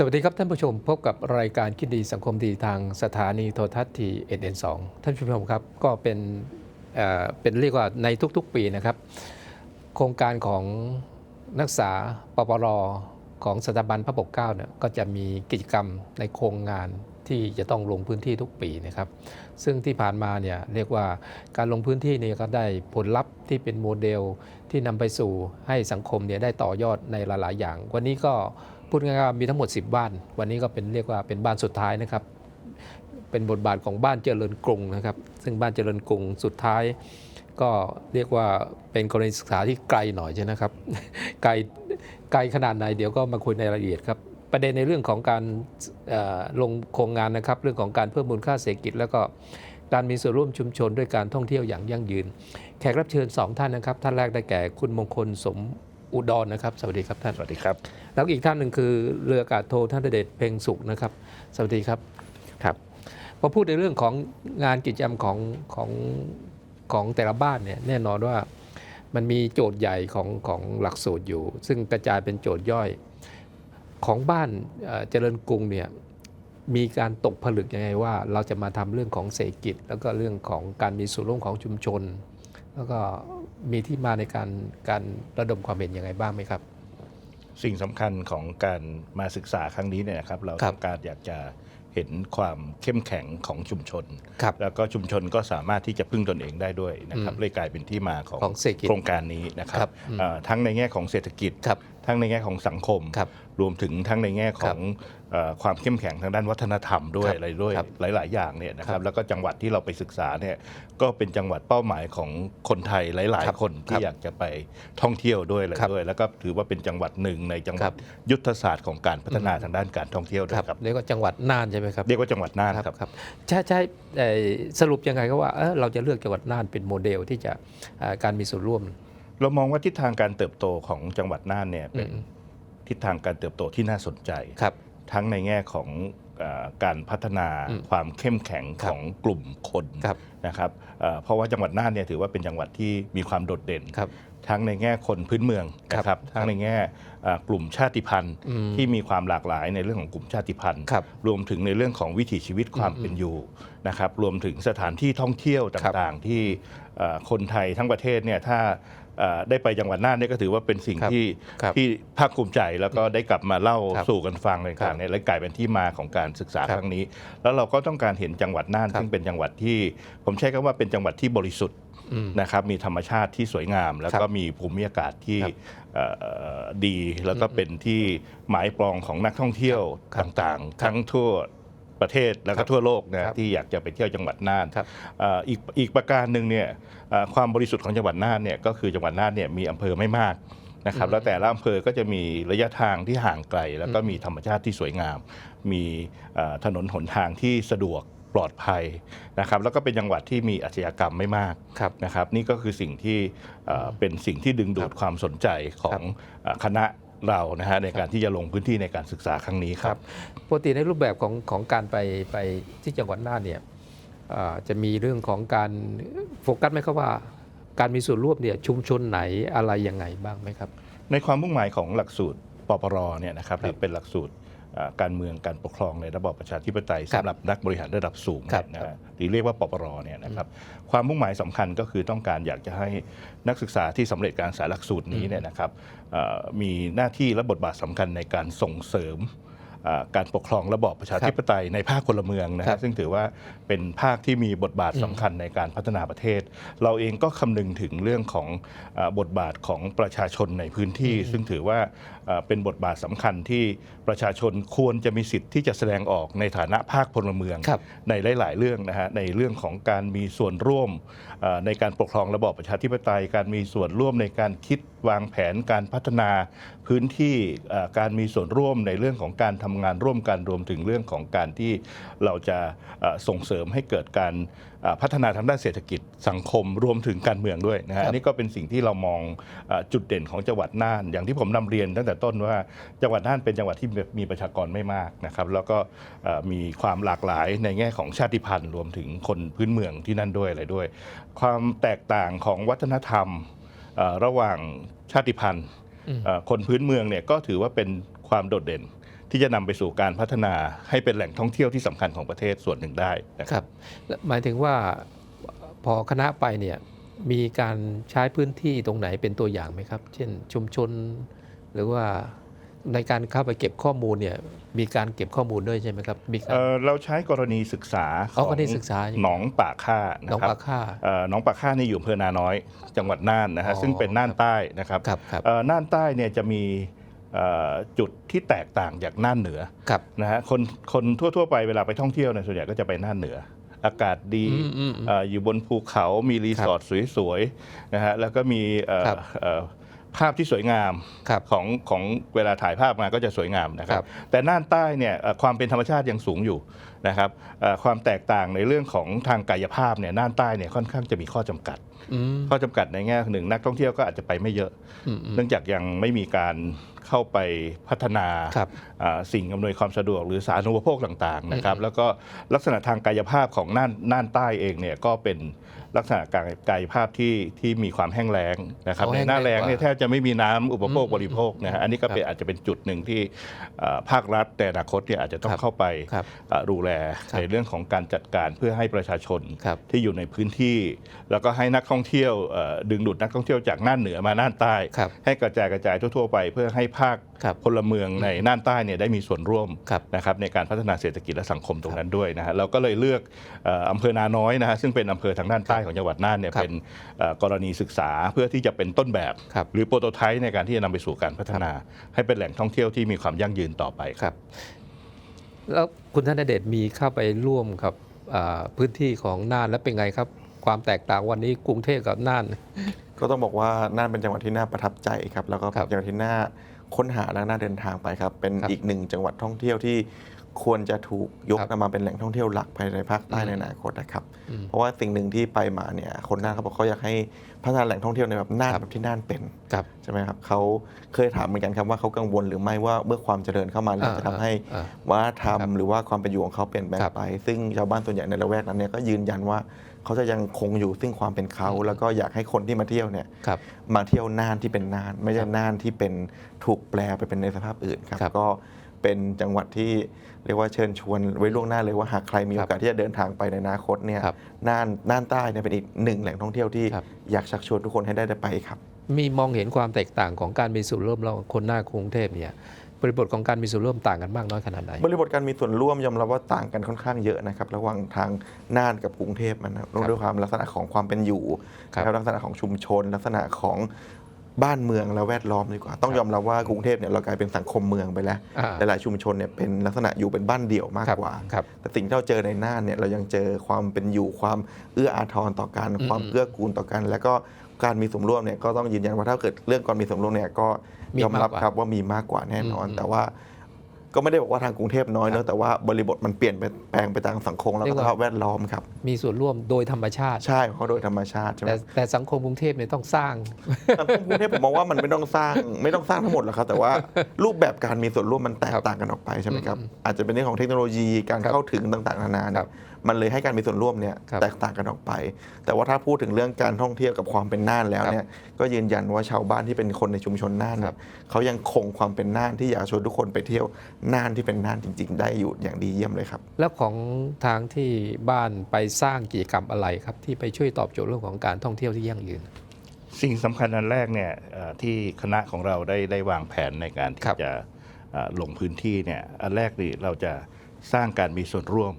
สวัสดีครับท่านผู้ชมพบกับรายการคิดดีสังคมดีทางสถานีโทรทัศน์ทีเอ็นเอ็นสองท่านผู้ชมครับก็เป็นเเป็นเรียกว่าในทุกๆปีนะครับ โครงการของนักศึกษาปปรของสถาบันพระปกเกล้าเนี่ยก็จะมีกิจกรรมในโครงงานที่จะต้องลงพื้นที่ทุกปีนะครับ ซึ่งที่ผ่านมาเนี่ยเรียกว่าการลงพื้นที่นี่ก็ได้ผลลัพธ์ที่เป็นโมเดลที่นำไปสู่ให้สังคมเนี่ยได้ต่อยอดในหลาย ๆ อย่าง วันนี้ก็ พูดง่ายๆมีทั้งหมด 10 บ้าน วันนี้ก็เป็นเรียกว่าเป็นบ้านสุดท้ายนะครับ เป็นบทบาทของบ้านเจริญกรุงนะครับ ซึ่งบ้านเจริญกรุงสุดท้าย ก็เรียกว่าเป็นกรณีศึกษาที่ไกลหน่อยใช่ไหมครับ ไกลไกลขนาดไหนเดี๋ยวก็มาคุยในรายละเอียดครับประเด็นในเรื่องของการลงโครงงานนะครับ เรื่องของการเพิ่มมูลค่าเศรษฐกิจ แล้วก็การมีส่วนร่วมชุมชนด้วยการท่องเที่ยวอย่างยั่งยืน แขกรับเชิญสองท่านนะครับ ท่านแรกได้แก่คุณมงคลสม อุดรนะครับ สวัสดีครับท่าน สวัสดีครับ แล้วอีกท่านหนึ่งคือเรืออากาศโทท่านเดชเพ็งสุขนะครับ สวัสดีครับ ครับ พอพูดในเรื่องของงานกิจกรรมของของของแต่ละบ้านเนี่ยแน่นอนว่ามันมีโจทย์ใหญ่ของของหลักสูตรอยู่ ซึ่งกระจายเป็นโจทย์ย่อยของบ้านเอ่อเจริญกรุงเนี่ยมีการตกผลึกยังไงว่า เราจะมาทำเรื่องของเศรษฐกิจ แล้วก็เรื่องของการมีส่วนร่วมของชุมชน แล้วก็มีที่มาในการการระดมความเห็นยังไงบ้างไหมครับ สิ่งสำคัญของการมาศึกษาครั้งนี้เนี่ยนะครับ เราครับต้องการอยากจะเห็นความเข้มแข็งของชุมชน ครับแล้วก็ชุมชนก็สามารถที่จะพึ่งตนเองได้ด้วยนะครับอืมเลยกลายเป็นที่มาของของเศรษฐกิจโครงการนี้นะคครัรับบอืม เอ่อทั้งในแง่ของเศรษฐกิจ ครับ ทั้งในแง่ของสังคม ครับรวมถึงทั้งในแง่ของเอ่อ ความเข้มแข็งทางด้านวัฒนธรรมด้วยครับอะไรด้วยครับหลาย ๆ อย่างเนี่ยนะคครัรับบแล้วก็จังหวัดที่เราไปศึกษาเนี่ยก็เป็นจังหวัดเป้าหมายของคนไทยหลายครับๆคนคที่รับอยากจะไปท่องเที่ยวด้วยอะไรครับด้วย แล้วก็ถือว่าเป็นจังหวัดหนึ่งในจังหควัรัดบยุทธศาสตร์ของการพัฒนาทางด้านการท่องเที่ยวด้วยครับเรียกว่าจังหวัดน่านใช่ไหมครับเรียกว่าจังหวัดน่านครับครับใช่ใช่เอ่อสรุปยังไงก็ว่าเอ้อเราจะเลือกจังหวัดน่านเป็นโมเดลที่จะเอ่อการมีส่วนร่วม เรามองว่าทิศทางการเติบโตของจังหวัดน่านเนี่ยเป็นอืมทิศทางการเติบโตที่น่าสนใจครับ ทั้งในแง่ของเอ่อการพัฒนาอืมความเข้มแข็งครัขบองกลุ่มคนครับนะครับเอ่อเพราะว่าจังหวัดน่านเนี่ยถือว่าเป็นจังหวัดที่มีความโดดเด่นครับทั้งในแง่คนพื้นเมืองนะคครัรับบทั้งในแง่เอ่อกลุ่มชาติพันธุ์อืมที่มีความหลากหลายในเรื่องของกลุ่มชาติพันธุ์ครับรวมถึงในเรื่องของวิถีชีวิตความอืมเป็นอยู่นะครับรวมถึงสถานที่ท่องเที่ยวครับต่างๆ ที่เอ่อคนไทยทั้งประเทศเนี่ยถ้าเอ่อ ได้ไปจังหวัดน่านเนี่ยก็ถือว่าเป็นสิ่งครับที่ครับที่ภาคภูมิใจแล้วก็ได้กลับมาเล่าครับสู่กันฟังอะไรครัต่าบงๆเนี่ยและกลายเป็นที่มาของการศึกษาครับครั้งนี้ แล้วเราก็ต้องการเห็นจังหวัดน่านครับซึ่งเป็นจังหวัดที่ ผมใช้คำว่าเป็นจังหวัดที่บริสุทธิ์อืมนะครับมีธรรมชาติที่สวยงาม แล้วครับก็มีภูมิอากาศที่ครับเอ่อดี แล้วก็เป็นที่หมายปองของนักท่องเที่ยวครับต่างๆ ทั้งทั่ว ประเทศแล้วครัก็บทั่วโลกครันะบที่อยากจะไปเที่ยวจังหวัดน่านครับเอ่ออีกอีกประการหนึ่งเนี่ยเอ่อความบริสุทธิ์ของจังหวัดน่านเนี่ยก็คือจังหวัดน่านเนี่ยมีอำเภอไม่มากนะครับอืมแล้วแต่ละอำเภอก็จะมีระยะทางที่ห่างไกล แล้วก็มีธรรมชาติที่สวยงาม มีเอ่อถนนหนทางที่สะดวกปลอดภัยนะครับแล้วก็เป็นจังหวัดที่มีอาชญากรรมไม่มากครับนะครับ นี่ก็คือสิ่งที่เอ่อเป็นสิ่งที่ดึงดูดความสนใจของเอ่อคณะ เรานะฮะในการที่จะลงพื้นที่ในการศึกษาครั้งนี้ครับปกติในรูปแบบของของการไปไปที่จังหวัดน่านเนี่ยเอ่อจะมีเรื่องของการโฟกัสไหมครับว่าการมีส่วนร่วมเนี่ยชุมชนไหนอะไรยังไงบ้างไหมครับ ในความมุ่งหมายของหลักสูตรปปรเนี่ยนะครับคหรับรือเป็นหลักสูตรเอ่อ การเมืองการปกครองในระบอบประชาธิปไตยครับสำหรับนักบริหารระดับสูงครับเนี่ยนะฮะหรือเรียกว่าปปรเนี่ยนะครับความมุ่งหมายสำคัญก็คือต้องการอยากจะให้นักศึกษาที่สำเร็จการศึกษาหลักสูตรนี้เนี่ยนะครับเอ่อมีหน้าที่และบทบาทสำคัญในการส่งเสริมเอ่อ การปกครองระบอบประชาธิปไตยในภาคพลเมืองนะครัฮะบซึ่งถือว่าเป็นภาคที่มีบทบาทสำคัญในการพัฒนาประเทศ เราเองก็คำนึงถึงเรื่องของเออบทบาทของประชาชนในพื้นที่ ซึ่งถือว่าเอ่อเป็นบทบาทสำคัญที่ประชาชนควรจะมีสิทธิ์ที่จะแสดงออกในฐานะภาคพลเมืองครับในหลาย ๆ เรื่องนะฮะในเรื่องของการมีส่วนร่วมเอ่อในการปกครองระบอบประชาธิปไตย การมีส่วนร่วมในการคิดวางแผนการพัฒนา พื้นที่เอ่อการมีส่วนร่วมในเรื่องของการทำงานร่วมกันรวมถึงเรื่องของการที่เราจะเอ่อส่งเสริมให้เกิดการเอ่อพัฒนาทางด้านเศรษฐกิจสังคมรวมถึงการเมืองด้วยนะฮะครับอันนี้ก็เป็นสิ่งที่เรามองเอ่อจุดเด่นของจังหวัดน่าน อย่างที่ผมนำเรียนตั้งแต่ต้นว่าจังหวัดน่านเป็นจังหวัดที่มีประชากรไม่มากนะครับ แล้วก็เอ่อมีความหลากหลายในแง่ของชาติพันธุ์รวมถึงคนพื้นเมืองที่นั่นด้วยอะไรด้วย ความแตกต่างของวัฒนธรรมเอ่อระหว่างชาติพันธุ์อืมเอ่อ คนพื้นเมืองเนี่ยก็ถือว่าเป็นความโดดเด่นที่จะนำไปสู่การพัฒนาให้เป็นแหล่งท่องเที่ยวที่สำคัญของประเทศส่วนหนึ่งได้นะคครับรับและหมายถึงว่าพอคณะไปเนี่ยมีการใช้พื้นที่ตรงไหนเป็นตัวอย่างไหมครับ เช่นชุมชนหรือว่า ในการเข้าไปเก็บข้อมูลเนี่ยมีการเก็บข้อมูลด้วยใช่ไหมครับมีการ เอ่อเราใช้กรณีศึกษาขอ๋อองกรณีศึกษาอย่างนี้ หนองป่าค่าหนองนะครับปลาค่า เอ่อหนองป่าค่านี่อยู่อำเภอนาน้อย จังหวัดน่านนะอ๋ฮะอซึ่งเป็นน่านใต้นะครับครับครับเอ่อน่านใต้เนี่ยจะมีเอ่อจุดที่แตกต่างจากน่านเหนือครับ นะฮะคนคนทั่วๆไปเวลาไปท่องเที่ยวเนี่ยส่วนใหญ่ก็จะไปน่านเหนือ อากาศดีอืมอืมอืมเอ่ออยู่บนภูเขามีรีสอร์ทสวยๆนะฮะแล้วก็มีเอ่อครับ เอ่อ ภาพที่สวยงามครับของของเวลาถ่ายภาพมาก็จะสวยงามนะคครัรับบแต่น่านใต้เนี่ยเอ่อความเป็นธรรมชาติยังสูงอยู่นะครับเอ่อความแตกต่างในเรื่องของทางกายภาพเนี่ยน่านใต้เนี่ยค่อนข้างจะมีข้อจำกัดอืมข้อจำกัดในแง่หนึ่งนักท่องเที่ยวก็อาจจะไปไม่เยอะอืมอืมเนื่องจากยังไม่มีการเข้าไปพัฒนาครับอ่าสิ่งอำนวยความสะดวกหรือสาธารณูปโภคต่างๆนะครับอืมแล้วก็ลักษณะทางกายภาพของน่านน่านใต้เองเนี่ยก็เป็นลักษณะการกายภาพที่ที่มีความแห้งแล้งนะครับอ๋อในหน้าแห้งแล้แล้งงเนี่ยกว่าแทบจะไม่มีน้ำอุปโภคอืมบริโภคนะฮะอันนี้ก็เป็นครับอาจจะเป็นจุดหนึ่งที่อ่าภาครัฐแต่อนาคตเนี่ยอาจจะต้อคงรับเข้าไปครับอ่าดูแลครับในเรื่องของการจัดการเพื่อให้ประชาชนครับที่อยู่ในพื้นที่ แล้วก็ให้นักท่องเที่ยวเอ่อดึงดูดนักท่องเที่ยวจากน่านเหนือมาน่านใต้ครับให้กระจายกระจายทั่ว ๆ ไปเพื่อให้ภาคครับพลเมืองในน่านใต้เนี่ยได้มีส่วนร่วมครับนะครับในการพัฒนาเศรษฐกิจและสังคมตรงนั้นด้วยนะฮะเราก็เลยเลือกเอ่ออำเภอนาน้อยนะฮะซึ่งเป็นอำเภอทางด้านใต้ของจังหวัดน่านเนี่ยครับเป็นเอ่อกรณีศึกษาเพื่อที่จะเป็นต้นแบบครับหรือโปรโตไทป์ในการที่จะนำไปสู่การพัฒนา ให้เป็นแหล่งท่องเที่ยวที่มีความยั่งยืนต่อไปครับ แล้วคุณธนเดชมีเข้าไปร่วมกับอ่าพื้นที่ของน่านแล้วเป็นไงครับความแตกต่างวันนี้กรุงเทพกับน่าน ก็ต้องบอกว่าน่านเป็นจังหวัดที่น่าประทับใจครับ แล้วก็ครัเป็นบจังหวัดที่น่า ค้นหาและน่าเดินทางไปครับ เป็นครับอีกหนึ่งจังหวัดท่องเที่ยวที่ควรจะถูกยกครับนำมาเป็นแหล่งท่องเที่ยวหลักภายในภาคใต้อืมในอนาคตนะครับอืมเพราะว่าสิ่งหนึ่งที่ไปมาเนี่ยคนน่านเขาบอกเขาอยากให้พัฒนาแหล่งท่องเที่ยวในแบบน่านครับแบบที่น่านเป็นครับใช่ไหมครับเขาเคยถามเหมือนกันครับว่าเขากังวลหรือไม่ว่าเมื่อความเจริญเข้ามาแล้วอ่าจะทำให้อ่าวัฒนธรรมครับหรือว่าความเป็นอยู่ของเขาเปลี่ยนแปลงครับไป ซึ่งชาวบ้านส่วนใหญ่ในละแวกนั้นเนี่ยก็ยืนยันว่า เขาจะยังคงอยู่ซึ่งความเป็นเขาอืมแล้วก็อยากให้คนที่มาเที่ยวเนี่ยครับมาเที่ยวน่านที่เป็นน่าน ไม่ใช่ครับน่านที่เป็นถูกแปลไปเป็นในสภาพอื่นครับครับก็เป็นจังหวัดที่เรียกว่าเชิญชวนไว้ล่วงหน้าเลยว่าหากใครมีครัโอบกาสที่จะเดินทางไปในอนาคตเนี่ยครับน่านน่านใต้เนี่ยเป็นอีกหนึ่งแหล่งท่องเที่ยวที่ครับอยากชักชวนทุกคนให้ได้ไปครับ มีมองเห็นความแตกต่างของการมีส่วนร่วมระหว่างคนหน้ากรุงเทพเนี่ย บริบทของการมีส่วนร่วมต่างกันมากน้อยขนาดไหน บริบทการมีส่วนร่วมยอมรับว่าต่างกันค่อนข้างเยอะนะครับ ระหว่างทางน่านกับกรุงเทพมันนะด้วยความลักษณะของความเป็นอยู่ครับนะครับลักษณะของชุมชน ลักษณะของบ้านเมืองและแวดล้อมดีกว่า ต้องยอมรับว่ากรุงเทพเนี่ยเรากลายเป็นสังคมเมืองไปแล้วอ่าหลายๆชุมชนเนี่ยเป็นลักษณะอยู่เป็นบ้านเดี่ยวมากครับกว่าครับแต่สิ่งที่เราเจอในน่านเนี่ยเรายังเจอความเป็นอยู่ความเอื้ออาทรต่อกันอืมความเกื้อกูลต่อกัน แล้วก็การมีส่วนร่วมเนี่ยก็ต้องยืนยันว่าถ้าเกิดเรื่องการมีส่วนร่วมเนี่ยก็มี ยอมรับมากกว่าครับว่ามีมากกว่าแน่นอนอืมแต่ว่าก็ไม่ได้บอกว่าทางกรุงเทพน้อยเนอะแต่ว่าบริบทมันเปลี่ยนไปแปลงไปตามสังคมแล้วเรียก็กว่าสภาพแวดล้อมครับ มีส่วนร่วมโดยธรรมชาติใช่ของเขาโดยธรรมชาติใช่ไหมแต่แต่สังคมกรุงเทพเนี่ยต้องสร้างสังคมกรุงเทพผมมองว่ามันไม่ต้องสร้างไม่ต้องสร้างทั้งหมดหรอกครับ แต่ว่ารูปแบบการมีส่วนร่วมมันแตกต่างกันออกไปใช่ไหมครับอืมอาจจะเป็นเรื่องของเทคโนโลยีการครับเข้าถึงต่างๆนานาคเนี่รัยบมันเลยให้การมีส่วนร่วมเนี่ยครับแตกต่างกันออกไป แต่ว่าถ้าพูดถึงเรื่องการท่องเที่ยวกับความเป็นน่านแล้วครับเนี่ยก็ยืนยันว่าชาวบ้านที่เป็นคนในชุมชนน่านคเนี่รัยบเขายังคงความเป็นน่านที่อยากชวนทุกคนไปเที่ยวน่านที่เป็นน่านจริง ๆ ได้อยู่อย่างดีเยี่ยมเลยครับ แล้วของทางที่บ้านไปสร้างกิจกรรมอะไรครับ ที่ไปช่วยตอบโจทย์เรื่องของการท่องเที่ยวที่ยั่งยืน สิ่งสำคัญอันแรกเนี่ยเอ่อที่คณะของเราได้ได้วางแผนในการครัที่บจะเอ่อลงพื้นที่เนี่ยอันแรกนี่เราจะสร้างการมีส่วนร่วม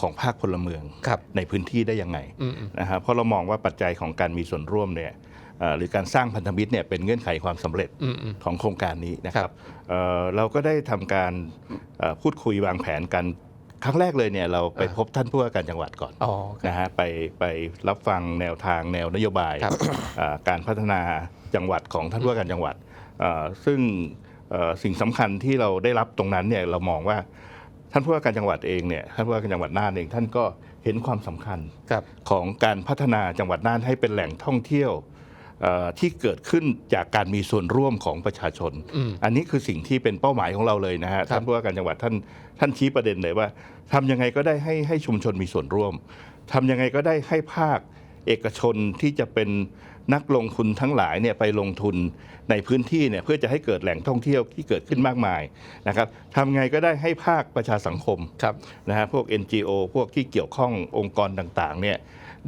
ของภาคพลเมืองครับในพื้นที่ได้ยังไงอืมอืมนะครับเพราะเรามองว่าปัจจัยของการมีส่วนร่วมเนี่ยเอ่อหรือการสร้างพันธมิตรเนี่ยเป็นเงื่อนไขความสำเร็จอืมอืมของโครงการนี้นะคครัรับบเอ่อเราก็ได้ทำการเอ่อพูดคุยวางแผนกันครั้งแรกเลยเนี่ยเราไปอ่าพบท่านผู้ว่าการจังหวัดก่อนอ๋อครับนะฮะไปไปรับฟังแนวทางแนวนโยบายครับเอ่อการพัฒนาจังหวัดของท่านผู้ว่าการจังหวัดเอ่อซึ่งเอ่อสิ่งสำคัญที่เราได้รับตรงนั้นเนี่ยเรามองว่า ท่านผู้ว่าการจังหวัดเองเนี่ยท่านผู้ว่าการจังหวัดน่านเองท่านก็เห็นความสำคัญครับของการพัฒนาจังหวัดน่านให้เป็นแหล่งท่องเที่ยวเอ่อที่เกิดขึ้นจากการมีส่วนร่วมของประชาชนอืมอันนี้คือสิ่งที่เป็นเป้าหมายของเราเลยนะฮะครับท่านผู้ว่าการจังหวัดท่านท่านชี้ประเด็นเลยว่าทำยังไงก็ได้ให้ให้ชุมชนมีส่วนร่วมทำยังไงก็ได้ให้ภาค เอกชนที่จะเป็นนักลงทุนทั้งหลายเนี่ยไปลงทุนในพื้นที่เนี่ยเพื่อจะให้เกิดแหล่งท่องเที่ยวที่เกิดขึ้นมากมายนะครับทำไงก็ได้ให้ภาคประชาสังคมครับนะฮะพวก NGO พวกที่เกี่ยวข้ององค์กรต่างๆเนี่ย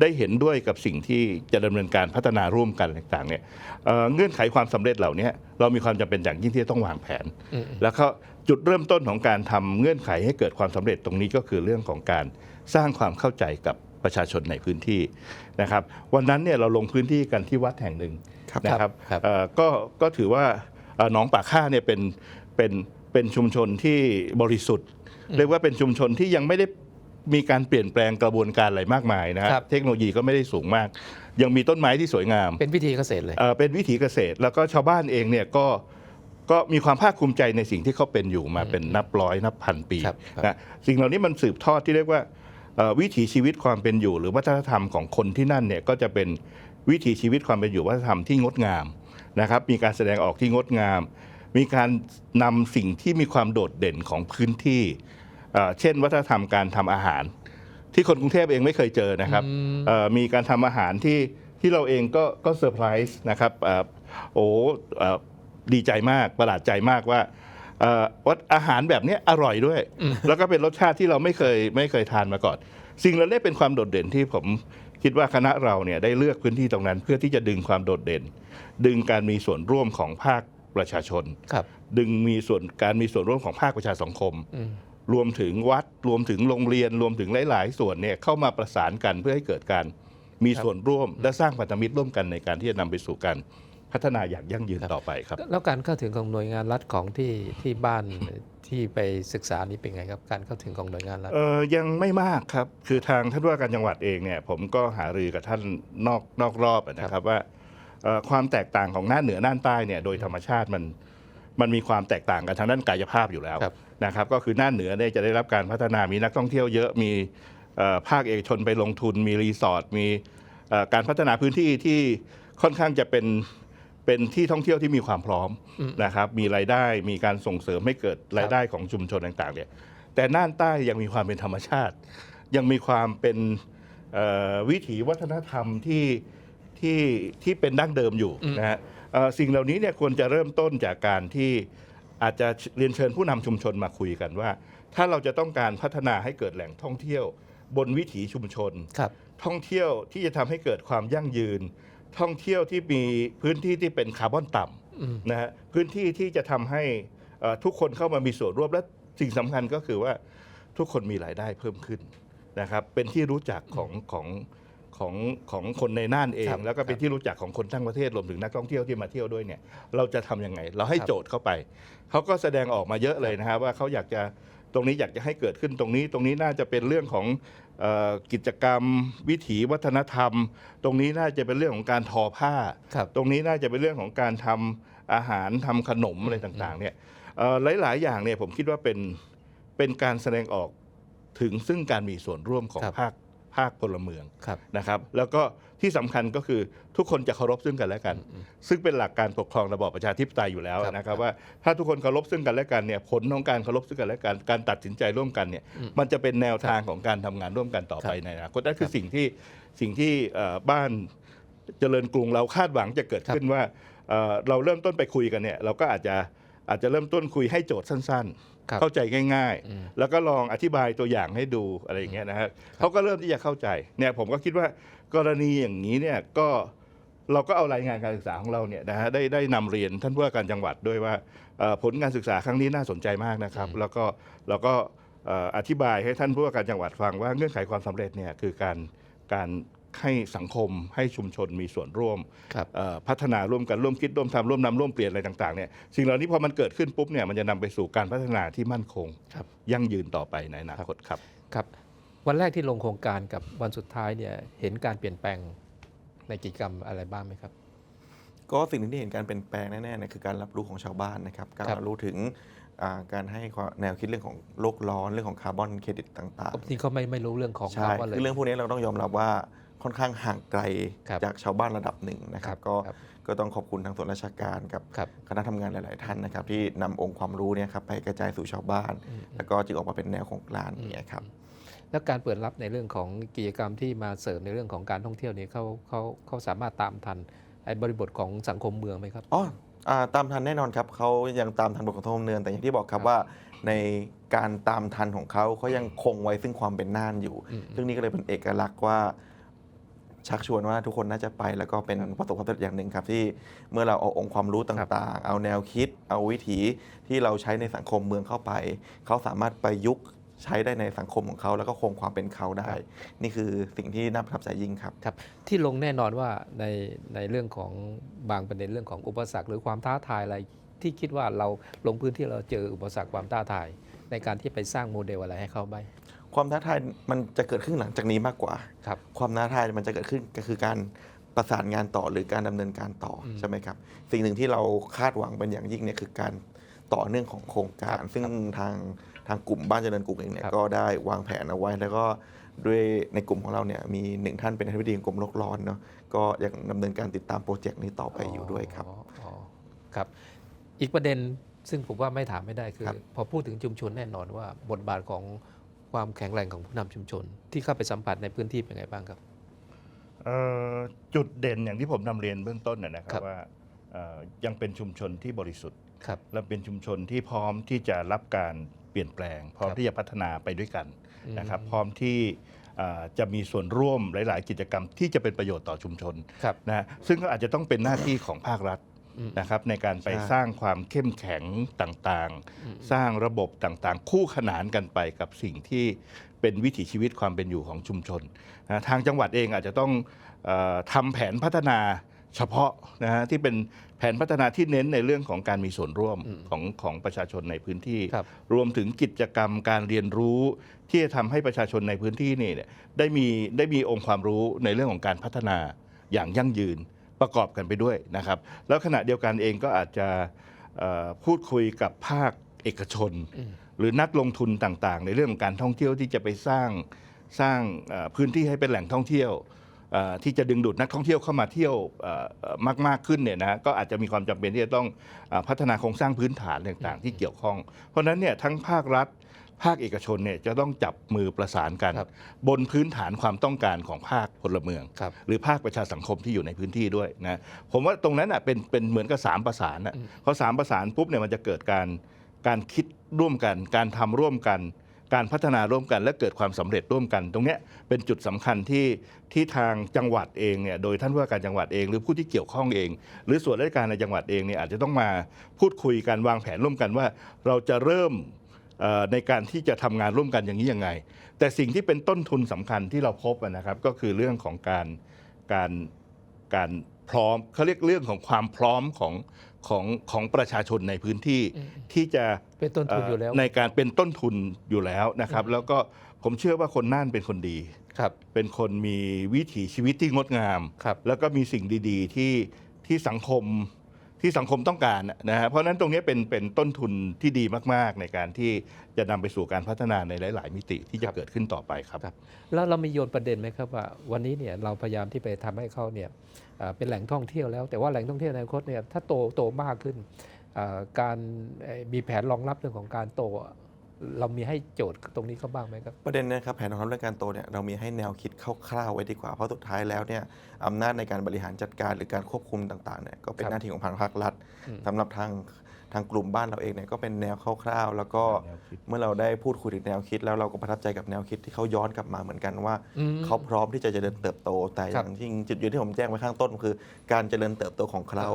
ได้เห็นด้วยกับสิ่งที่จะดำเนินการพัฒนาร่วมกันต่างๆเนี่ยเอ่อเงื่อนไขความสำเร็จเหล่านี้เรามีความจำเป็นอย่างยิ่งที่จะต้องวางแผนอืมแล้วก็จุดเริ่มต้นของการทำเงื่อนไขให้เกิดความสำเร็จตรงนี้ก็คือเรื่องของการสร้างความเข้าใจกับ ประชาชนในพื้นที่นะครับ วันนั้นเนี่ยเราลงพื้นที่กันที่วัดแห่งหนึ่งครับนะครับครับเอ่อก็ก็ถือว่าเอ่อหนองป่าข้าเนี่ยเป็นเป็นเป็นชุมชนที่บริสุทธิ์ เรียกว่าเป็นชุมชนที่ยังไม่ได้มีการเปลี่ยนแปลงกระบวนการอะไรมากมายนะฮะครับ เทคโนโลยีก็ไม่ได้สูงมาก ยังมีต้นไม้ที่สวยงาม เป็นพิธีเกษตรเลย เอ่อเป็นวิถีเกษตรแล้วก็ชาวบ้านเองเนี่ยก็ก็มีความภาคภูมิใจในสิ่งที่เขาเป็นอยู่มาเป็นนับร้อยนับพันปีครับครับ นะสิ่งเหล่านี้มันสืบทอดที่เรียกว่าเอ่อ วิถีชีวิตความเป็นอยู่หรือวัฒนธรรมของคนที่นั่นเนี่ยก็จะเป็นวิถีชีวิตความเป็นอยู่วัฒนธรรมที่งดงามนะครับ มีการแสดงออกที่งดงาม มีการนำสิ่งที่มีความโดดเด่นของพื้นที่เอ่อเช่น วัฒนธรรมการทำอาหาร ที่คนกรุงเทพเองไม่เคยเจอนะครับเอ่อมีการทำอาหารที่ที่เราเองก็ก็เซอร์ไพรส์นะครับเอ่อโอ้เอ่อดีใจมากประหลาดใจมากว่าเอ่อ ว่าอาหารแบบเนี้ยอร่อยด้วย แล้วก็เป็นรสชาติที่เราไม่เคยไม่เคยทานมาก่อน สิ่งเหล่านี้เป็นความโดดเด่นที่ผมคิดว่าคณะเราเนี่ยได้เลือกพื้นที่ตรงนั้น เพื่อที่จะดึงความโดดเด่น ดึงการมีส่วนร่วมของภาคประชาชนครับดึงมีส่วนการมีส่วนร่วมของภาคประชาสังคมอืมรวมถึงวัดรวมถึงโรงเรียนรวมถึงหลาย ๆ ส่วนเนี่ยเข้ามาประสานกันเพื่อให้เกิดการมีส่วนร่วมและสร้างพันธมิตรร่วมกันในการที่จะนำไปสู่การ พัฒนาอย่างยั่งยืนต่อไปครับ แล้วการเข้าถึงของหน่วยงานรัฐของที่ที่บ้านที่ไปศึกษานี่เป็นไงครับ การเข้าถึงของหน่วยงานรัฐเออยังไม่มากครับ คือทางท่านว่าการจังหวัดเองเนี่ยผมก็หารือกับท่านนอกนอกรอบอะนะครับว่าเอ่อความแตกต่างของน่านเหนือน่านใต้เนี่ยโดยธรรมชาติมันมันมีความแตกต่างกันทางด้านกายภาพอยู่แล้วครับนะครับก็คือน่านเหนือเนี่ยจะได้รับการพัฒนามีนักท่องเที่ยวเยอะมีเอ่อภาคเอกชนไปลงทุน มีรีสอร์ทมีเอ่อการพัฒนาพื้นที่ที่ค่อนข้างจะเป็น เป็นที่ท่องเที่ยวที่มีความพร้อมนะครับ มีรายได้มีการส่งเสริมให้เกิดรายได้ของชุมชนต่างๆเนี่ยแต่น่านใต้ยังมีความเป็นธรรมชาติ ยังมีความเป็นเอ่อวิถีวัฒนธรรมที่ที่ที่เป็นดั้งเดิมอยู่นะฮะเอ่อสิ่งเหล่านี้เนี่ยควรจะเริ่มต้นจากการที่อาจจะเรียนเชิญผู้นำชุมชนมาคุยกันว่า ถ้าเราจะต้องการพัฒนาให้เกิดแหล่งท่องเที่ยว บนวิถีชุมชนครับท่องเที่ยวที่จะทำให้เกิดความยั่งยืน ท่องเที่ยวที่มีพื้นที่ที่เป็นคาร์บอนต่ำนะฮะพื้นที่ที่จะทำให้เอ่อทุกคนเข้ามามีส่วนร่วมและสิ่งสำคัญก็คือว่าทุกคนมีรายได้เพิ่มขึ้นนะครับ เป็นที่รู้จักของของของของคนในน่านเอคงรับแล้วก็เป็นครับที่รู้จักของคนทั้งประเทศรวมถึงนักท่องเที่ยวที่มาเที่ยวด้วยเนี่ย เราจะทำยังไง เราให้ครับ โจทย์เข้าไป เขาก็แสดงออกมาเยอะเลยนะครับว่าเขาอยากจะตรงนี้อยากจะให้เกิดขึ้นตรงนี้ ตรงนี้น่าจะเป็นเรื่องของเอ่อ กิจกรรมวิถีวัฒนธรรม ตรงนี้น่าจะเป็นเรื่องของการทอผ้าครับตรงนี้น่าจะเป็นเรื่องของการทำอาหารทำขนมอะไรต่างๆเนี่ยเอ่อหลายๆ อย่างเนี่ยผมคิดว่าเป็นเป็นการแสดงออกถึงซึ่งการมีส่วนร่วมของครับภาค ภาคพลเมืองครับนะครับ แล้วก็ที่สำคัญก็คือทุกคนจะเคารพซึ่งกันและกัน ซึ่งเป็นหลักการปกครองระบอบประชาธิปไตยอยู่แล้วครับนะครับว่าถ้าทุกคนเคารพซึ่งกันและกันเนี่ยผลของการเคารพซึ่งกันและกันการตัดสินใจร่วมกันเนี่ยมันจะเป็นแนวทางของการทำงานร่วมกันต่อไปครับในอนาคตนั่นคือสิ่งที่สิ่งที่เอ่อบ้านเจริญกรุงเราคาดหวังจะเกิดขึ้นว่าเอ่อเราเริ่มต้นไปคุยกันเนี่ยเราก็อาจจะอาจจะเริ่มต้นคุยให้โจทย์สั้นครับๆ เข้าใจง่ายๆ แล้วก็ลองอธิบายตัวอย่างให้ดูอะไรอย่างเงี้ยนะฮะเขาก็เริ่มที่จะเข้าใจเนี่ยผมก็คิดว่ากรณีอย่างนี้เนี่ยก็เราก็เอารายงานการศึกษาของเราเนี่ยนะฮะได้ได้นำเรียนท่านผู้ว่าการจังหวัดด้วยว่าเอ่อผลการศึกษาครั้งนี้น่าสนใจมากนะครับ แล้วก็เราก็เอ่ออธิบายให้ท่านผู้ว่าการจังหวัดฟังว่าเงื่อนไขความสำเร็จเนี่ยคือการการ ให้สังคมให้ชุมชนมีส่วนร่วมครับเอ่อพัฒนาร่วมกันร่วมคิดร่วมทำร่วมนำร่วมเปลี่ยนอะไรต่างๆเนี่ยสิ่งเหล่านี้พอมันเกิดขึ้นปุ๊บเนี่ยมันจะนำไปสู่การพัฒนาที่มั่นคงครับยั่งยืนต่อไปในอนาคตครับครับวันแรกที่ลงโครงการกับวันสุดท้ายเนี่ยเห็นการเปลี่ยนแปลงในกิจกรรมอะไรบ้างไหมครับ ก็สิ่งหนึ่งที่เห็นการเปลี่ยนแปลงแน่ๆเนี่ยคือการรับรู้ของชาวบ้านนะครับการครับรับรู้ถึงอ่าการให้ความแนวคิดเรื่องของโลกร้อนเรื่องของคาร์บอนเครดิตต่างที่เขาไม่ไม่รู้เรื่องของๆใช่คาร์บอนเลยคือเรื่องพวกนี้เราต้องยอมรับว่า ค่อนข้างห่างไกลครับจากชาวบ้านระดับหนึ่งนะครับ ก็ครับก็ต้องขอบคุณทางส่วนราชการกับครับคณะทำงานหลาย ๆ ท่านนะครับ ที่นำองค์ความรู้เนี่ยครับไปกระจายสู่ชาวบ้าน แล้วก็จึงออกมาเป็นแนวของกลานอย่างเงี้ยครับแล้วการเปิดรับในเรื่องของกิจกรรมที่มาเสริมในเรื่องของการท่องเที่ยวนี้เขาเขาเขาสามารถตามทันไอ้บริบทของสังคมเมืองไหมครับอ๋ออ่าตามทันแน่นอนครับเขายังตามทันบทของทงเนือนแต่อย่างที่บอกครับครับว่าในการตามทันของเขาเขายังคงไว้ซึ่งความเป็นน่านอยู่อืมซึ่งนี่ก็เลยเป็นเอกลักษณ์ว่า ชักชวนว่าทุกคนน่าจะไปแล้วก็เป็นประสบความสำเร็จอย่างหนึ่งครับ ที่เมื่อเราเอาองค์ความรู้ต่างๆ เอาแนวคิด เอาวิถีที่เราใช้ในสังคมเมืองเข้าไป เขาสามารถประยุกต์ใช้ได้ในสังคมของเขา แล้วก็คงความเป็นเขาได้ นี่คือสิ่งที่น่าประทับใจยิ่งครับครับ ที่ลงแน่นอนว่าในในเรื่องของบางประเด็นเรื่องของอุปสรรคหรือความท้าทายอะไรที่คิดว่าเราลงพื้นที่เราเจออุปสรรคความท้าทาย ในการที่ไปสร้างโมเดลอะไรให้เขาไหม ความท้าทายมันจะเกิดขึ้นหลังจากนี้มากกว่า ครับ ความท้าทายมันจะเกิดขึ้นก็คือการประสานงานต่อหรือการดำเนินการต่ออมใช่ไหมครับ สิ่งหนึ่งที่เราคาดหวังเป็นอย่างยิ่งเนี่ยคือการต่อเนื่องของโครงการ ซึ่งทางทางกลุ่มบ้านเจริญกรุงเองเนี่ยครับ ก็ได้วางแผนเอาไว้ แล้วก็ด้วยในกลุ่มของเราเนี่ยมีหนึ่งท่านเป็นอธิบดีกรมโลกร้อนเนาะก็ยังดำเนินการติดตามโปรเจกต์นี้ต่อไปอยู่ด้วยครับ อ๋ออ๋อครับ อีกประเด็นซึ่งผมว่าไม่ถามไม่ได้คือ ครับพอพูดถึงชุมชนแน่นอนว่าบทบาทของ ความแข็งแรงของผู้นำชุมชน ที่เข้าไปสัมผัสในพื้นที่เป็นไงบ้างครับเอ่อจุดเด่นอย่างที่ผมนำเรียนเบื้องต้นนะนะคครัรับบว่าเอ่อยังเป็นชุมชนที่บริสุทธิ์ครับและเป็นชุมชนที่พร้อมที่จะรับการเปลี่ยนแปลง พร้อมครับที่จะพัฒนาไปด้วยกันอืมนะครับ พร้อมที่เอ่อจะมีส่วนร่วมหลาย ๆ กิจกรรมที่จะเป็นประโยชน์ต่อชุมชนครับนะฮะซึ่งก็อาจจะต้องเป็นหน้าที่ของภาครัฐอืม นะครับในการไปใช่สร้างความเข้มแข็งต่างอืมๆสร้างระบบต่างๆ คู่ขนานกันไปกับสิ่งที่เป็นวิถีชีวิตความเป็นอยู่ของชุมชนนะทางจังหวัดเองอาจจะต้องเออทำแผนพัฒนาเฉพาะนะฮะที่เป็นแผนพัฒนาที่เน้นในเรื่องของการมีส่วนร่วมอืมของของประชาชนในพื้นที่ครับรวมถึงกิจกรรมการเรียนรู้ ที่จะทำให้ประชาชนในพื้นที่นี่เนี่ยได้มีได้มีองค์ความรู้ในเรื่องของการพัฒนาอย่างยั่งยืน ประกอบกันไปด้วยนะครับ แล้วขณะเดียวกันเองก็อาจจะเอ่อพูดคุยกับภาคเอกชนอืมหรือนักลงทุนต่างๆ ในเรื่องของการท่องเที่ยวที่จะไปสร้างสร้างเอ่อพื้นที่ให้เป็นแหล่งท่องเที่ยวเอ่อที่จะดึงดูดนักท่องเที่ยวเข้ามาเที่ยวเอ่อเอ่อมาก ๆ ขึ้นเนี่ยนะฮะก็อาจจะมีความจำเป็นที่จะต้องเอ่อพัฒนาโครงสร้างพื้นฐานต่างๆ ที่เกี่ยวข้อง เพราะฉะนั้นเนี่ยทั้งภาครัฐ ภาคเอกชนเนี่ยจะต้องจับมือประสานกันครับบนพื้นฐานความต้องการของภาคพลเมืองครับหรือภาคประชาสังคมที่อยู่ในพื้นที่ด้วยนะผมว่าตรงนั้นอะเป็นเป็นเหมือนกับสามประสานอะอืมพอสามประสานปุ๊บเนี่ยมันจะเกิดการการคิดร่วมกัน การทำร่วมกัน การพัฒนาร่วมกัน และเกิดความสำเร็จร่วมกัน ตรงเนี้ยเป็นจุดสำคัญที่ที่ทางจังหวัดเองเนี่ยโดยท่านผู้ว่าการจังหวัดเอง หรือผู้ที่เกี่ยวข้องเอง หรือส่วนราชการในจังหวัดเองเนี่ยอาจจะต้องมาพูดคุยกันวางแผนร่วมกันว่า เราจะเริ่มเอ่อ ในการที่จะทำงานร่วมกันอย่างนี้ยังไง แต่สิ่งที่เป็นต้นทุนสำคัญที่เราพบอะนะครับ ก็คือเรื่องของการการการพร้อมเขาเรียกเรื่องของความพร้อมของของของประชาชนในพื้นที่อืมที่จะเป็นต้นทุนอยู่แล้วในการเป็นต้นทุนอยู่แล้วนะครับอืมแล้วก็ผมเชื่อว่าคนน่านเป็นคนดีครับ เป็นคนมีวิถีชีวิตที่งดงามครับแล้วก็มีสิ่งดี ๆ ที่ที่สังคม ที่สังคมต้องการนะฮะเพราะฉะนั้นตรงนี้เป็นเป็นต้นทุนที่ดีมาก ๆ ในการที่จะนำไปสู่การพัฒนาในหลาย ๆ มิติที่จะเกิดขึ้นต่อไปครับรบแล้วเรามีโยนประเด็นไหมครับว่าวันนี้เนี่ยเราพยายามที่ไปทำให้เขาเนี่ยเป็นแหล่งท่องเที่ยวแล้ว แต่ว่าแหล่งท่องเที่ยวในอนาคตเนี่ยถ้าโตโตมากขึ้นการมีแผนรองรับเรื่องของการโต เรามีให้โจทย์ตรงนี้เขาบ้างไหมครับ ประเด็นนะครับแผนรองรับเรื่องการโตเนี่ยเรามีให้แนวคิดคร่าวๆไว้ดีกว่า เพราะสุดท้ายแล้วเนี่ยอำนาจในการบริหารจัดการหรือการควบคุมต่างๆเนี่ยก็เป็นครับหน้าที่ของภาครัฐอืมสำหรับทาง ทางกลุ่มบ้านเราเองเนี่ยก็เป็นแนวคร่าวๆ แล้วก็แนวคิดเมื่อเราได้พูดคุยถึงแนวคิด แล้วเราก็ประทับใจกับแนวคิดที่เขาย้อนกลับมาเหมือนกันว่าอืมเขาพร้อมที่จะเจริญเติบโต แต่อครับย่างที่จุดยืนที่ผมแจ้งไว้ข้างต้นคือ การเจริญเติบโตของเขา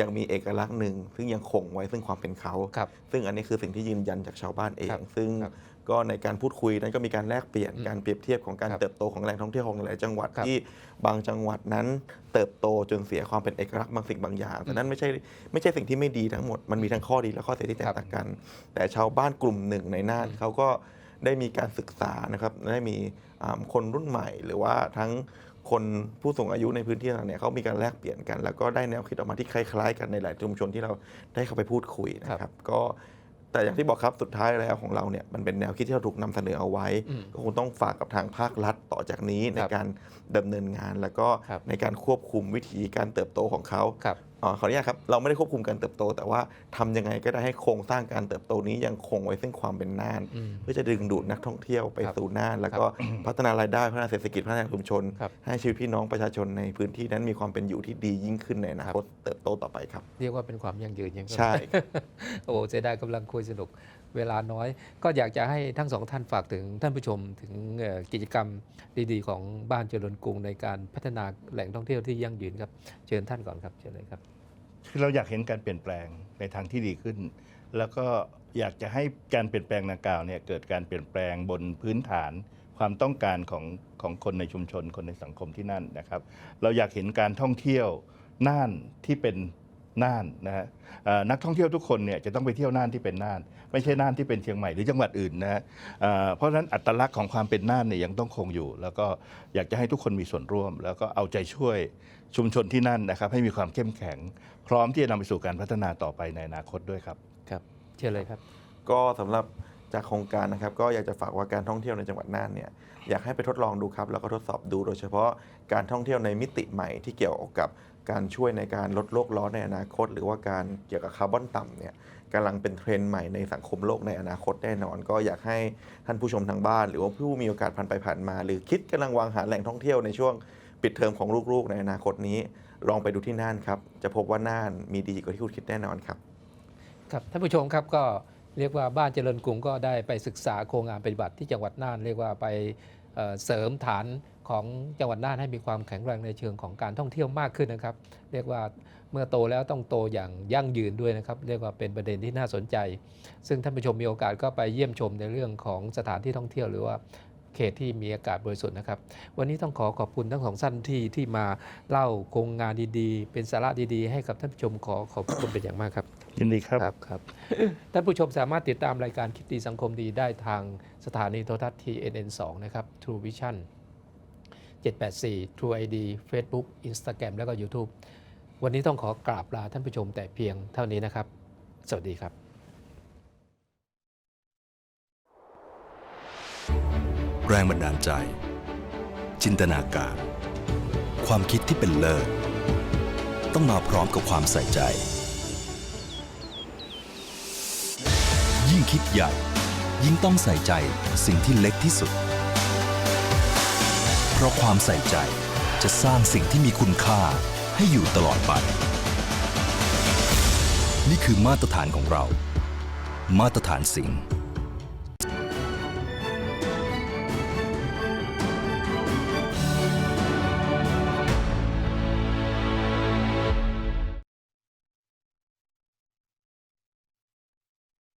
ยังมีเอกลักษณ์หนึ่งซึ่งยังคงไว้ซึ่งความเป็นเขาครับซึ่งอันนี้คือสิ่งที่ยืนยันจากชาวบ้านเอครังบซึ่งครับ ก็ในการพูดคุยนั้นก็มีการแลกเปลี่ยนอืมการเปรียบเทียบของการครับเติบโตของแหล่งท่องเที่ยวของหลายจังหวัดครับที่บางจังหวัดนั้น เติบโตจนเสียความเป็นเอกลักษณ์บางสิ่งบางอย่างแต่นั้นไม่ใช่ไม่ใช่สิ่งที่ไม่ดีทั้งหมดมันมีทั้งข้อดีและข้อเสียที่แตครักบต่างกัน แต่ชาวบ้านกลุ่มหนึ่งในน่านอืมเขาก็ได้มีการศึกษานะครับได้มีอ่าคนรุ่นใหม่ หรือว่าทั้งคนผู้สูงอายุในพื้นที่ต่างๆเนี่ยเขามีการแลกเปลี่ยนกัน แล้วก็ได้แนวคิดออกมาที่คล้าย ๆ กันในหลายชุมชนที่เราได้เข้าไปพูดคุยนะครับ ก็ แต่อย่างที่บอกครับสุดท้ายแล้วของเราเนี่ยมันเป็นแนวคิดที่เราถูกนำเสนอเอาไว้ ก็คงต้องฝากกับทางภาครัฐต่อจากนี้ในการดำเนินงานแล้วก็ในการควบคุมวิธีการเติบโตของเขา ขออนุญาตครับ เราไม่ได้ควบคุมการเติบโต แต่ว่าทำยังไงก็ได้ให้โครงสร้างการเติบโตนี้ยังคงไว้ซึ่งความเป็นน่านอืมเพื่อจะดึงดูดนักท่องเที่ยวไปครับสู่น่าน แล้วก็พัฒนารายได้พัฒนาเศรษฐกิจพัฒนาชุมชนครับให้ชีวิตพี่น้องประชาชนในพื้นที่นั้นมีความเป็นอยู่ที่ดียิ่งขึ้นในอนาครับคตเติบโตต่อไปครับ เรียกว่าเป็นความยั่งยืนยังไงใช่โอ้เสียดายกำลังคุยสนุก เวลาน้อย ก็อยากจะให้ทั้งสองท่านฝากถึงท่านผู้ชมถึงกิจกรรมดีๆ ของบ้านเจริญกรุงในการพัฒนาแหล่งท่องเที่ยวที่ยั่งยืนครับเชิญท่านก่อนครับเชิญเลยครับคือเราอยากเห็นการเปลี่ยนแปลงในทางที่ดีขึ้น แล้วก็อยากจะให้การเปลี่ยนแปลงดังกล่าวเนี่ยเกิดการเปลี่ยนแปลงบนพื้นฐานความต้องการของของคนในชุมชนคนในสังคมที่นั่นนะครับ เราอยากเห็นการท่องเที่ยวน่านที่เป็น น่านนะฮะเอ่อนักท่องเที่ยวทุกคนเนี่ยจะต้องไปเที่ยวน่านที่เป็นน่าน ไม่ใช่น่านที่เป็นเชียงใหม่หรือจังหวัดอื่นนะฮะเอ่อเพราะฉะนั้นอัตลักษณ์ของความเป็นน่านเนี่ยยังต้องคงอยู่ แล้วก็อยากจะให้ทุกคนมีส่วนร่วม แล้วก็เอาใจช่วยชุมชนที่นั่นนะครับ ให้มีความเข้มแข็ง พร้อมที่จะนำไปสู่การพัฒนาต่อไปในอนาคตด้วยครับครับเชิญเลยครับ ก็สำหรับจากโครงการนะครับก็อยากจะฝากว่าการท่องเที่ยวในจังหวัดน่านเนี่ยอยากให้ไปทดลองดูครับแล้วก็ทดสอบดูโดยเฉพาะการท่องเที่ยวในมิติใหม่ที่เกี่ยวกับ การช่วยในการลดโลกร้อนในอนาคต หรือว่าการเกี่ยวกับคาร์บอนต่ำเนี่ยกำลังเป็นเทรนด์ใหม่ในสังคมโลกในอนาคตแน่นอน ก็อยากให้ท่านผู้ชมทางบ้าน หรือว่าผู้มีโอกาสผ่านไปผ่านมา หรือคิดกำลังวางหาแหล่งท่องเที่ยวในช่วงปิดเทอมของลูกๆ ในอนาคตนี้ ลองไปดูที่น่านครับ จะพบว่าน่านมีดีกว่าที่คุณคิดแน่นอนครับ ครับท่านผู้ชมครับก็เรียกว่าบ้านเจริญกรุงก็ได้ไปศึกษาโครงงานปฏิบัติที่จังหวัดน่าน เรียกว่าไปเสริมฐาน ของจังหวัดน่านให้มีความแข็งแรงในเชิงของการท่องเที่ยวมากขึ้นนะครับ เรียกว่าเมื่อโตแล้วต้องโตอย่างยั่งยืนด้วยนะครับ เรียกว่าเป็นประเด็นที่น่าสนใจ ซึ่งท่านผู้ชมมีโอกาสก็ไปเยี่ยมชมในเรื่องของสถานที่ท่องเที่ยวหรือว่าเขตที่มีอากาศบริสุทธิ์นะครับ วันนี้ต้องขอขอบคุณทั้งสองท่านที่ที่มาเล่าโครงงานดีๆ เป็นสาระดีๆ ให้กับท่านผู้ชมขอขอบคุณเป็นอย่างมากครับ ยินดีครับครับครับ ท่านผู้ชมสามารถติดตามรายการคิดดีสังคมดีได้ทางสถานีโทรทัศน์ TNN 2 นะครับ True Vision 784 True ID Facebook Instagram แล้วก็ YouTube วันนี้ต้องขอกราบลาท่านผู้ชมแต่เพียงเท่านี้นะครับ สวัสดีครับ แรงบันดาลใจ จินตนาการ ความคิดที่เป็นเลิศต้องมาพร้อมกับความใส่ใจ ยิ่งคิดใหญ่ ยิ่งต้องใส่ใจสิ่งที่เล็กที่สุด ราะความใส่ใจจะสร้างสิ่งที่มีคุณค่าให้อยู่ตลอดไป นี่คือมาตรฐานของเรา มาตรฐานสิ่ง